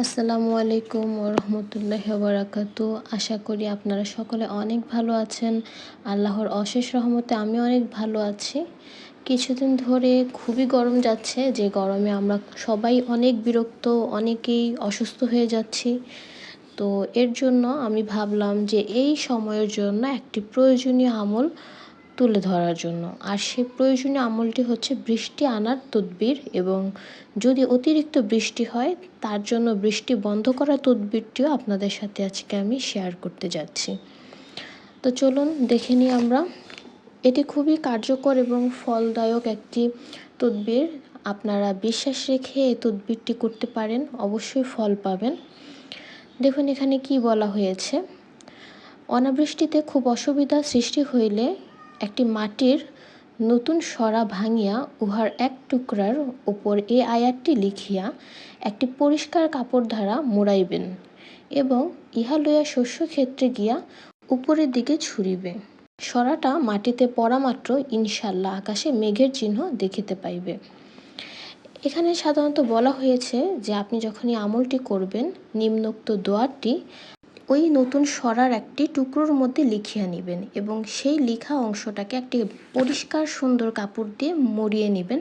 আসসালামু আলাইকুম ওরহমতুল্লাহ বারাকাত আশা করি আপনারা সকলে অনেক ভালো আছেন। আল্লাহর অশেষ রহমতে আমি অনেক ভালো আছি। কিছুদিন ধরে খুবই গরম যাচ্ছে। যে গরমে আমরা সবাই অনেক বিরক্ত, অনেকেই অসুস্থ হয়ে যাচ্ছি। তো এর জন্য আমি ভাবলাম যে এই সময়ের জন্য একটি প্রয়োজনীয় আমল তুলে ধরার জন্য। আর সে প্রয়োজনীয় আমলটি হচ্ছে বৃষ্টি আনার তদবির এবং যদি অতিরিক্ত বৃষ্টি হয়, তার জন্য বৃষ্টি বন্ধ করার তদবিরটিও আপনাদের সাথে আজকে আমি শেয়ার করতে যাচ্ছি। তো চলুন দেখে নিই আমরা। এটি খুবই কার্যকর এবং ফলদায়ক একটি তদবির। আপনারা বিশ্বাস রেখে এই তদবিরটি করতে পারেন, অবশ্যই ফল পাবেন। দেখুন এখানে কি বলা হয়েছে। অনাবৃষ্টিতে খুব অসুবিধা সৃষ্টি হইলে একটি মাটির নতুন সরা ভাঙিয়া উহার এক টুকরার উপর এ আয়াতটি লিখিয়া একটি পরিষ্কার কাপড় দ্বারা মোড়াইবেন এবং ইহা লইয়া শস্যক্ষেত্রে গিয়া উপরের দিকে ছুড়িবে। সরাটা মাটিতে পড়া মাত্র ইনশাল্লাহ আকাশে মেঘের চিহ্ন দেখিতে পাইবে। এখানে সাধারণত বলা হয়েছে যে আপনি যখনই আমলটি করবেন, নিম্নোক্ত দোয়ারটি ওই নতুন সরার একটি টুকরোর মধ্যে লিখিয়া নেবেন এবং সেই লিখা অংশটাকে একটি পরিষ্কার সুন্দর কাপড় দিয়ে মরিয়ে নেবেন।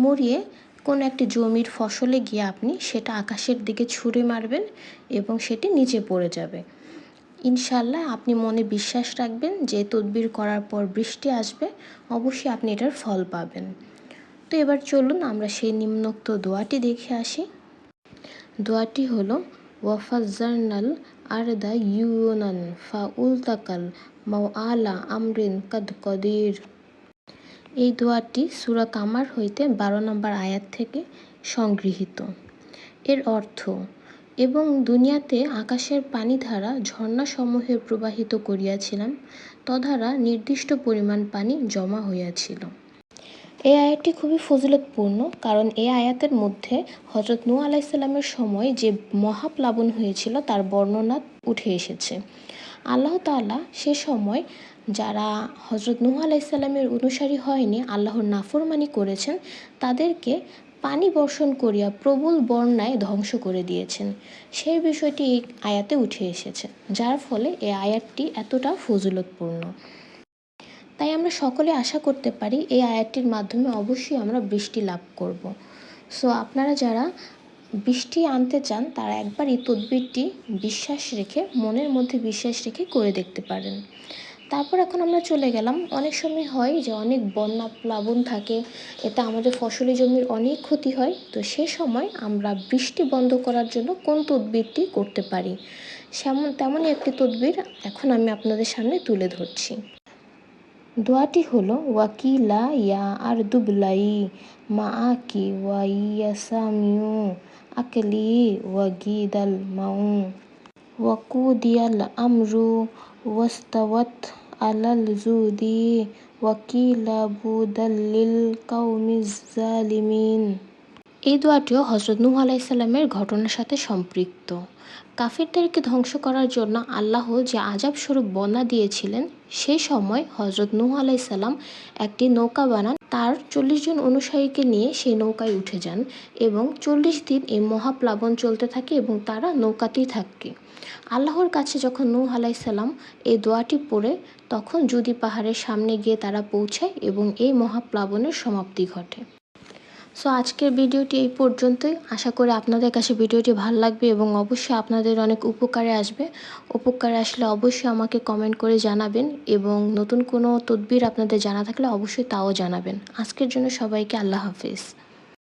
মরিয়ে কোনো একটি জমির ফসলে গিয়ে আপনি সেটা আকাশের দিকে ছুঁড়ে মারবেন এবং সেটি নিচে পড়ে যাবে। ইনশাল্লাহ আপনি মনে বিশ্বাস রাখবেন যে তদবির করার পর বৃষ্টি আসবে, অবশ্যই আপনি এটার ফল পাবেন। তো এবার চলুন আমরা সেই নিম্নোক্ত দোয়াটি দেখে আসি। দোয়াটি হলো, ওয়াফাজ্জারনাল আরদা ইউনান ফা উলতাকাল মাও আলা আমরিন কদ কদির। এই দোয়াটি সুরা কামার হইতে বারো নম্বর আয়াত থেকে সংগৃহীত। এর অর্থ, এবং দুনিয়াতে আকাশের পানি ধারা ঝর্ণাসমূহে প্রবাহিত করিয়াছিলাম, তধারা নির্দিষ্ট পরিমাণ পানি জমা হইয়াছিল। এই আয়াতটি খুবই ফজিলতপূর্ণ, কারণ এই আয়াতের মধ্যে হজরত নূ আলাইসাল্লামের সময় যে মহাপ্লাবন হয়েছিল তার বর্ণনা উঠে এসেছে। আল্লাহ তাল্লাহ সে সময় যারা হজরত নূহ আলাইসাল্লামের অনুসারী হয়নি, আল্লাহর নাফরমানি করেছেন, তাদেরকে পানি বর্ষণ করিয়া প্রবল বন্যায় ধ্বংস করে দিয়েছেন। সেই বিষয়টি এই আয়াতে উঠে এসেছে, যার ফলে এই আয়াতটি এতটা ফজিলতপূর্ণ। তাই আমরা সকলে আশা করতে পারি এই আয়াতটির মাধ্যমে অবশ্যই আমরা বৃষ্টি লাভ করব। সো আপনারা যারা বৃষ্টি আনতে চান, তারা একবার এই তদবিরটি বিশ্বাস রেখে, মনের মধ্যে বিশ্বাস রেখে করে দেখতে পারেন। তারপর এখন আমরা চলে গেলাম। অনেক সময় হয় যে অনেক বন্যা প্লাবন থাকে, এতে আমাদের ফসলি জমির অনেক ক্ষতি হয়। তো সে সময় আমরা বৃষ্টি বন্ধ করার জন্য কোন তদবিরটি করতে পারি? সেমন, তেমনই একটি তদবির এখন আমি আপনাদের সামনে তুলে ধরছি। দোয়াটি হলো ওয়াকিলা ইয়া আর দুবলাই মা আকি ওয়া ইয়াসামিউ আকলি ওয়াগিদাল মাউ ওয়াকুদিয়াল আমরু ওয়াস্তাওয়াত আলাল জুদি ওয়াকিলা বুদাল্লিল কাউমিজ জালিমিন এই দোয়াটিও হজরত নূহ আলাইসাল্লামের ঘটনার সাথে সম্পৃক্ত। কাফিরদেরকে ধ্বংস করার জন্য আল্লাহ যে আজাব স্বরূপ বন্যা দিয়েছিলেন সেই সময় হজরত নূহ আলাইসাল্লাম একটি নৌকা বানান। তার চল্লিশ জন অনুসারীকে নিয়ে সেই নৌকায় উঠে যান এবং চল্লিশ দিন এই মহাপ্লাবন চলতে থাকে এবং তারা নৌকাতেই থাকে। আল্লাহর কাছে যখন নূহ আলাইসাল্লাম এই দোয়াটি পড়ে, তখন জুদি পাহাড়ের সামনে গিয়ে তারা পৌঁছায় এবং এই মহাপ্লাবনের সমাপ্তি ঘটে। সো আজকের ভিডিওটি এই পর্যন্তই। আশা করি আপনাদের কাছে ভিডিওটি ভালো লাগবে এবং অবশ্যই আপনাদের অনেক উপকারে আসবে। উপকারে আসলে অবশ্যই আমাকে কমেন্ট করে জানাবেন এবং নতুন কোনো তদবির আপনাদের জানা থাকলে অবশ্যই তাও জানাবেন। আজকের জন্য সবাইকে আল্লাহ হাফিজ।